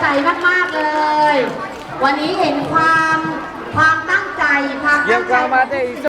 ใสมากๆเลย วันนี้เห็นความความตั้งใจความตั้งใจ